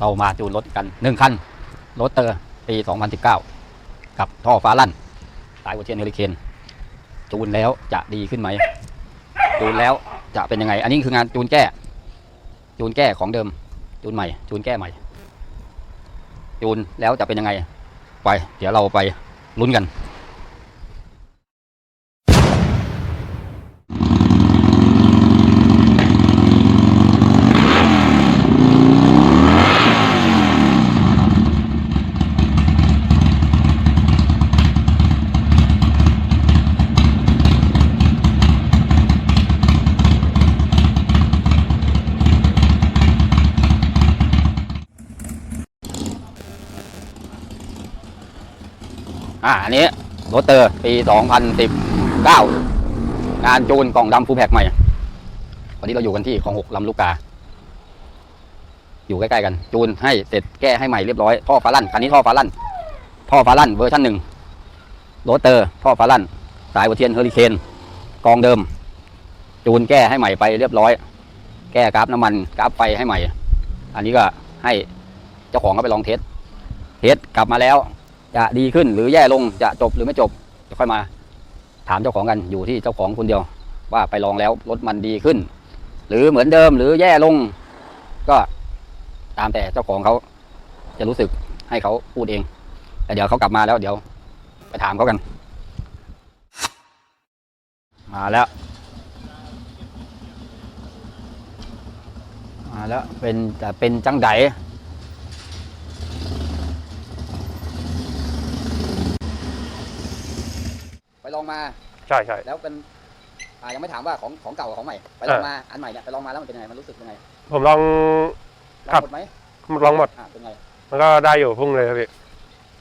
เรามาจูนรถกันหนึ่งคัน รถเตอร์ปี 2019 กับท่อฟ้าลั่น สายหัวเทียนเฮลิเคนจูนแล้วจะดีขึ้นไหม จูนแล้วจะเป็นยังไง อันนี้คืองานจูนแก้ จูนแก้ของเดิม จูนใหม่ จูนแก้ใหม่ จูนแล้วจะเป็นยังไง ไป เดี๋ยวเราไปลุ้นกัน อ่าอันนี้รถเตอร์ปี 2019 งานจูนกล่องดำฟูแพ็กใหม่ วันนี้เราอยู่กันที่ของหกลำลูกกา อยู่ใกล้ๆกัน จูนให้เสร็จแก้ให้ใหม่เรียบร้อย ท่อฟ้าลั่นคันนี้ท่อฟ้าลั่น ท่อฟ้าลั่นเวอร์ชันหนึ่งรถเตอร์ท่อฟ้าลั่น สายหัวเทียนเฮอริเคนกองเดิม จูนแก้ให้ใหม่ไปเรียบร้อย แก้กราฟน้ำมันกราฟไฟให้ใหม่ อันนี้ก็ให้เจ้าของเขาไปลองเทสเทสกลับมาแล้ว จะดีขึ้นหรือแย่ลงจะจบหรือไม่จบจะค่อยมาถามเจ้าของกันอยู่ที่เจ้าของคนเดียว ว่าไปลองแล้วรถมันดีขึ้น หรือเหมือนเดิมหรือแย่ลง ก็ตามแต่เจ้าของเขาจะรู้สึกให้เขาพูดเอง แต่เดี๋ยวเขากลับมาแล้วเดี๋ยวไปถามเขากัน มาแล้ว มาแล้วเป็นแต่เป็นจังได ไป ลองมาใช่ใช่แล้วเป็นอ่ายังไม่ถามว่าของของเก่ากับของใหม่ ไปลองมาอันใหม่เนี่ยไปลองมาแล้วมันเป็นยังไงมันรู้สึกยังไงผมลองลองครับหมดไหมลองหมด อ่าเป็นไงมันก็ได้อยู่พุ่งเลยครับพี่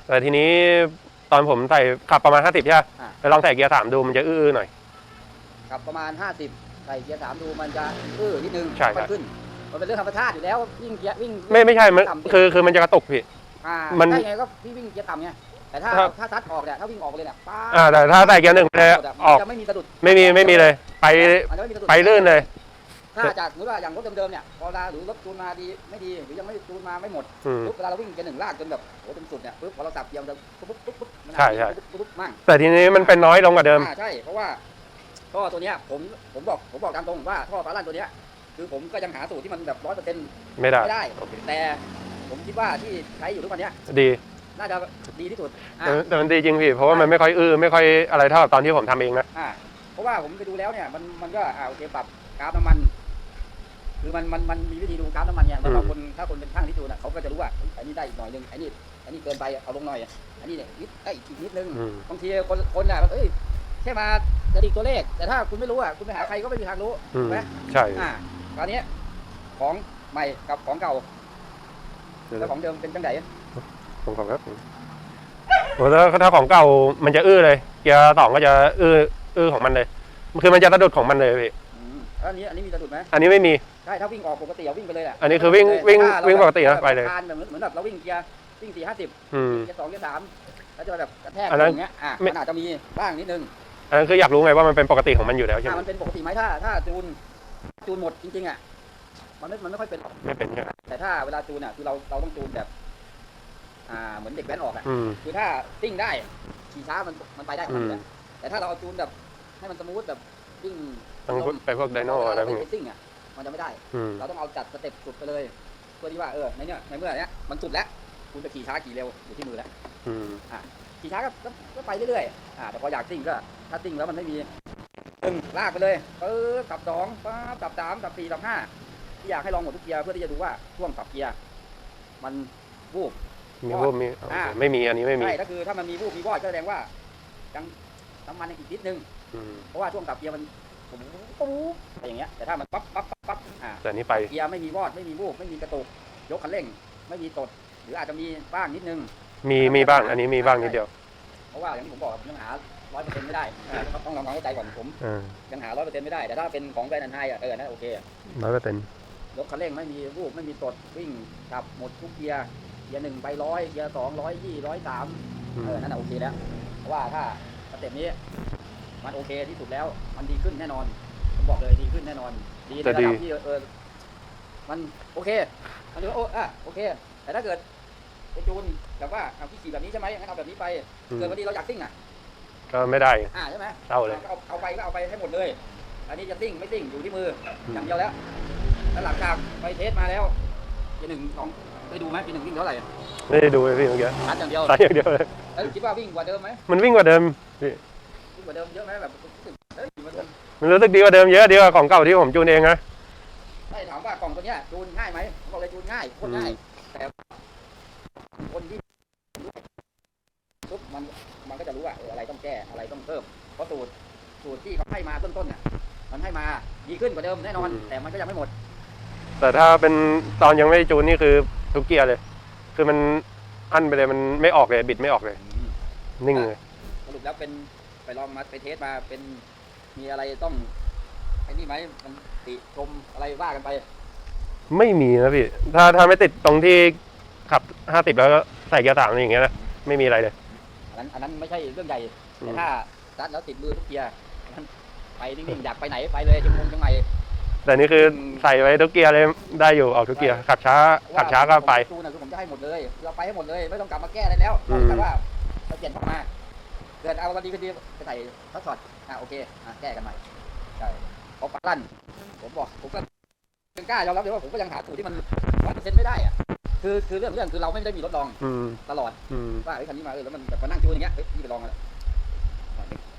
แต่ทีนี้ตอนผมใส่ขับประมาณ 50ใช่ไหมอ่าไปลองใส่เกียร์สามดูมันจะอื้อๆหน่อยครับประมาณ 50ใส่เกียร์สามดูมันจะอื้อนิดนึงใช่ค่อยใช่ขึ้น มันเป็นเรื่องธรรมชาติอยู่แล้ววิ่งเกียร์วิ่งไม่ไม่ใช่มันต่ำดิคือคือมันจะกระตุกพี่ อ่ามันใช่ไงก็พี่วิ่งเกียร์ต่ำไง แต่ถ้าครับ ถ้าซัดออกเนี่ยถ้าวิ่งออกเลยเนี่ยป้าอ่าแต่ถ้าใส่เกียร์หนึ่งมันจะออกจะไม่มีสะดุดไม่มีไม่มีเลย ไปมันจะไม่มีสะดุดไปลื่นเลย ถ้าจากสมมติว่าอย่างรถเดิมๆเนี่ยพอเวลาหรือรถจูนมาดีไม่ดีหรือยังไม่จูนมาไม่หมดอืม ปุ๊บเวลาเราวิ่งเกียร์หนึ่งลากจนแบบโอ้จนสุดเนี่ยปุ๊บพอเราสับเกียร์มันจะปุ๊บปุ๊บปุ๊บปุ๊บมันใช่ใช่ ปุ๊บปุ๊บปุ๊บมั่ง แต่ทีนี้มันเป็นน้อยลงกว่าเดิม อ่าใช่เพราะว่าท่อตัวเนี้ยผมผมบอกผมบอกตามตรงว่าท่อฟ้าลั่นตัวเนี้ยคือผมก็ยังหาสูตรที่มันแบบร้อยเปอร์เซ็นต์ไม่ได้ ไม่ได้ แต่ผมคิดว่าที่ใช้อยู่ทุกวันเนี้ยดี น่าจะดีที่สุดอ่าแต่แต่มันดีจริงพี่เพราะว่ามันไม่ค่อยอื้อไม่ค่อยอะไรเท่ากับตอนที่ผมทำเองนะ อ่าเพราะว่าผมไปดูแล้วเนี่ย มันมันก็อ่าโอเคปรับกราฟน้ำมัน คือมันมันมันมีวิธีดูกราฟน้ำมันเนี่ยแล้วบางคนถ้าคนเป็นช่างที่ดูน่ะเขาก็จะรู้ว่าเฮ้ยอันนี้ได้อีกหน่อยนึงอันนี้อันนี้เกินไปเอาลงหน่อยอันนี้เนี่ยนิดได้อีกนิดนึง อืมบางทีคนคนอะเอ้ยแค่มาจะดีตัวเลข แต่ถ้าคุณไม่รู้อะคุณไปหาใครก็ไม่มีทางรู้อืถูมกไหมใช่อ่าตอนนี้ของใหม่กับของเก่าแล้วของเดิมเป็นจังได ผมขอครับโอ้ถ้าถ้าของเก่ามันจะอื้อเลย เกียร์สองก็จะอื้ออื้อของมันเลย คือมันจะสะดุดของมันเลยพี่ อืมแล้วอันนี้อันนี้มีสะดุดไหมอันนี้ไม่มี ใช่ถ้าวิ่งออกปกติเอาวิ่งไปเลยแหละอันนี้คือวิ่งวิ่งถ้าเราวิ่งปกตินะแบบไปเลยทานแบบเหมือนเหมือนแบบเราวิ่งเกียร์วิ่งสี่ห้าสิบอืม เกียร์สองเกียร์สามแล้วจะแบบกระแทกอันนั้น อย่างเงี้ยอะไม่มันอาจจะมีบ้างนิดนึงอันนั้นคืออยากรู้ไงว่ามันเป็นปกติของมันอยู่แล้วใช่อะไหมมันเป็นปกติไหมถ้าถ้าจูนจูนหมดจริงๆอะมันไม่มันไม่ค่อยเป็นหรอก ไม่เป็นใช่ไหมแต่ถ้าเวลาจูนอะคือเราเราต้องจูนแบบ อ่าเหมือนเด็กแว้นออกอะอืม คือถ้าซิ่งได้ขี่ช้ามันมันไปได้ของมันอยู่อืแล้วมแต่ถ้าเราเอาจูนแบบให้มันสมูทแบบวิ่งต้องไปพวกไดโน่อะไรพวกนี้ซิ่งอะมันจะไม่ได้ อืม เราต้องเอาจัดสเต็ปสุดไปเลยเพื่อที่ว่าเออในเนี้ยในเมื่อเนี้ยมันสุดแล้วคุณจะขี่ช้าขี่เร็วอยู่ที่มือแล้ว อืม ขี่ช้าก็ก็ก็ไปเรื่อยๆ อ่า แต่พออยากซิ่งก็ ถ้าซิ่งแล้วมันไม่มีหนึ่งลากไปเลยเออสับสองปั๊บสับสามสับสี่สับห้าที่อยากให้ลองหมดทุกเกียร์เพื่อที่จะดูว่าช่วงสับเกียร์มันวูบ มีพวกมีอ่า ไม่มีอันนี้ไม่มี ใช่ก็คือถ้ามันมีวูบมีวอดก็แสดงว่ายังน้ำมันยังอีกนิดนึง อืมเพราะว่าช่วงสับเกียร์มันปุ๊บปุ๊บอะไรอย่างเงี้ยแต่ถ้ามันปั๊บปั๊บปั๊บปั๊บอ่าแต่อันนี้ไป เกียร์ไม่มีวอดไม่มีวูบไม่มีกระตุกยกคันเร่ง ไม่มีตด หรืออาจจะมีบ้างนิดนึง มี มีบ้าง อันนี้มีบ้างนิดเดียวเพราะว่าอย่างที่ผมบอกยังหาร้อยเปอร์เซ็นต์ไม่ได้อ่าต้องทำความเข้าใจก่อนผมอ่ายังหาร้อยเปอร์เซ็นต์ไม่ได้แต่ถ้าเป็นของแบรนด์อันไทยอะเออนั่นโอเคร้อยเปอร์เซ็นต์ยกคันเร่งไม่มีวูบไม่มีตดวิ่งขับหมดทุกเกียร์ เกียร์หนึ่งไปร้อยเกียร์สองร้อยยี่ร้อยสามเออ นั่นนะโอเคแล้ว เพราะว่าถ้าสเต็ปนี้ มันโอเคที่สุดแล้ว มันดีขึ้นแน่นอน ผมบอกเลยดีขึ้นแน่นอน ดีในระดับที่เออ มันโอเค มันถือว่าโอ้อะโอเค แต่ถ้าเกิดไอจูนแบบว่าเอาพี่ขี่แบบนี้ใช่ไหมงั้นเอาแบบนี้ไปอืมเกิดวันนี้เราอยากซิ่งอะ ก็ไม่ได้ อ่าใช่ไหมเศร้าเลยก็เอาเอาไปก็เอาไปให้หมดเลย อันนี้จะซิ่งไม่ซิ่งอยู่ที่มืออมอย่างเดียวแล้วแล้วหลังจากไปเทสมาแล้วปีหนึ่งสอง ไปดูไหมปีหนึ่งวิ่งเท่าไหร่ไม่ได้ดูเลยพี่เมื่อกี้ตัดอย่างเดียวตายอย่างเดียวเลยแล้วคิดว่าวิ่งกว่าเดิมไหมมันวิ่งกว่าเดิมพี่วิ่งกว่าเดิมเยอะไหมแบบรู้สึกเฮ้ยมันมันรู้สึกดีกว่าเดิมเยอะดีกว่าของเก่าที่ผมจูนเองนะไม่ถามว่ากล่องตัวเนี้ยจูนง่ายไหมผมบอกเลยจูนง่ายโคตรง่ายแต่คนที่ปุ๊บมันมันก็จะรู้ว่าเอออะไรต้องแก้อะไรต้องเพิ่มเพราะสูตรสูตรที่เขาให้มาต้นๆเนี่ยมันให้มาดีขึ้นกว่าเดิมแน่นอน แต่มันก็ยังไม่หมด แต่ถ้าเป็นตอนยังไม่จูนนี่คือ ทุกเกียร์เลย คือมันอั้นไปเลยมันไม่ออกเลยบิดไม่ออกเลย นิ่งเลยสรุปแล้วเป็นไปลองมาไปเทสมาเป็นมีอะไรต้องไอ้นี่ไหมมันติชมอะไรว่ากันไป ไม่มีนะพี่ ถ้าถ้าไม่ติดตรงที่ขับห้าสิบแล้วก็ใส่เกียร์สามอย่างเงี้ยนะไม่มีอะไรเลย อันนั้นอันนั้นไม่ใช่เรื่องใหญ่อืแต่มถ้าซัดแล้วติดมือทุกเกียร์อันนั้นไปนิ่งๆอยากไปไหนไปเลยจังงงจังไง แต่นี่คือใส่ไว้ทุกเกียร์เลยได้อยู่ออกทุกเกียร์ขับช้าขับช้าก็ไป จูนนะคือผมจะให้หมดเลย เราไปให้หมดเลย ไม่ต้องกลับมาแก้อะไรแล้วอืม แต่ว่าเราเปลี่ยนเข้ามาเกิดเอาวันดีก็ดีไปใส่ทัชช็อตอะโอเคอะแก้กันใหม่ใช่พอปาลั่นผมบอกผมก็ยังกล้ายอมรับเลยว่าผมก็ยังหาสูตรที่มันร้อยเปอร์เซ็นต์ไม่ได้อะคือคือเรื่องเรื่องคือเราไม่ได้มีรถลองอืมตลอดอืมว่าเฮ้ยคันนี้มาเออแล้วมันแบบมานั่งจูนอย่างเงี้ยเฮ้ยนี่ไปลองมาแล้ว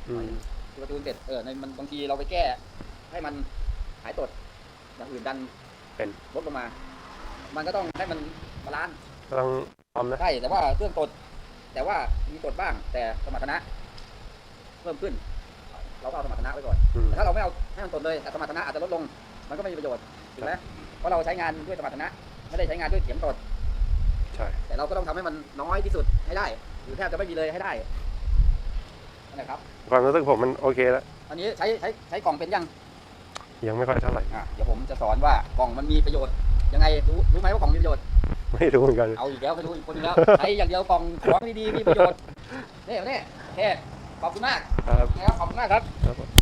อืมจูนจูนเสร็จเออในมันบางทีเราไปแก้ ให้มัน หายตดอย่างอื่นดันเป็น ลดลงมา มันก็ต้องให้มันบาลานซ์ก็ต้องพร้อมนะ ใช่แต่ว่าเครื่องตด แต่ว่ามีตดบ้าง แต่สมรรถนะ เพิ่มขึ้น เราก็เอาสมรรถนะไว้ก่อนอืม แต่ถ้าเราไม่เอาให้มันตดเลยแต่สมรรถนะอาจจะลดลง มันก็ไม่มีประโยชน์ถูกไหมเพราะเราใช้งานด้วยสมรรถนะ ไม่ได้ใช้งานด้วยเสียงตด ใช่ แต่เราก็ต้องทำให้มันน้อยที่สุดให้ได้ หรือแทบจะไม่มีเลยให้ได้นั่นแหละครับ ความรู้สึกผมมันโอเคแล้ว อันนี้ใช้ใช้ใช้กล่องเป็นยัง ยังไม่ค่อยเท่าไหร่ อะเดี๋ยวผมจะสอนว่ากล่องมันมีประโยชน์ยังไงรู้รู้ไหมว่ากล่องมีประโยชน์ ไม่รู้เหมือนกัน เอาอีกแล้วไม่รู้อีกคนนึงแล้ว ใช้อย่างเดียวกล่องของดีๆมีประโยชน์นี่นี่โอเคขอบคุณมากครับ นะครับขอบคุณมากครับ ครับผม